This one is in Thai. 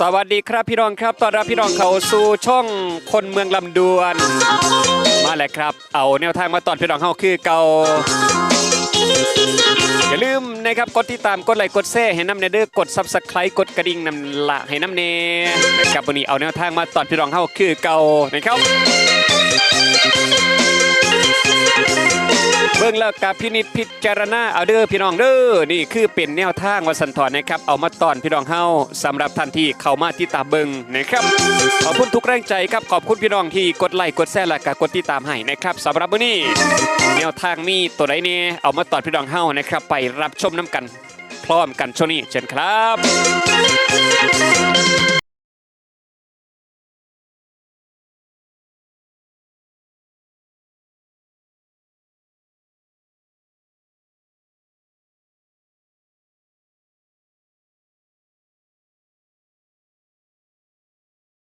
สวัสดีครับพี่น้องครับตอนรับพี่น้องเข้าสู่ช่องคนเมืองลำดวน มาแล้วครับ เอาแนวทางมาตอนพี่น้องเฮาคือเก่าอย่าลืมนะครับกดติดตามกดไลค์กดแชร์ให้น้ำเนเด้อกด Subscribe กดกระดิ่งนำละให้น้ำเนนะครับวันนี้เอาแนวทางมาตอนพี่น้องเฮาคือเก่านะครับ งแล้วกับพินิจพิจารณาเอาเด้อพี่น้องเด้อนี่คือเป็นแนวทางวัสันทอนนะครับ เอามาตอนพี่น้องเฮาสำหรับท่านที่เข้ามาติดตามเบิงนะครับขอบคุณทุกแรงใจครับขอบคุณพี่น้องที่กดไลค์กดแชร์และก็กดติดตามให้นะครับสำหรับมื้อนี้แนวทางมีตัวใดเนี่ยเอามาตอนพี่น้องเฮานะครับ ไปรับชมน้ำกัน พร้อมกันช่วงนี้เชิญครับ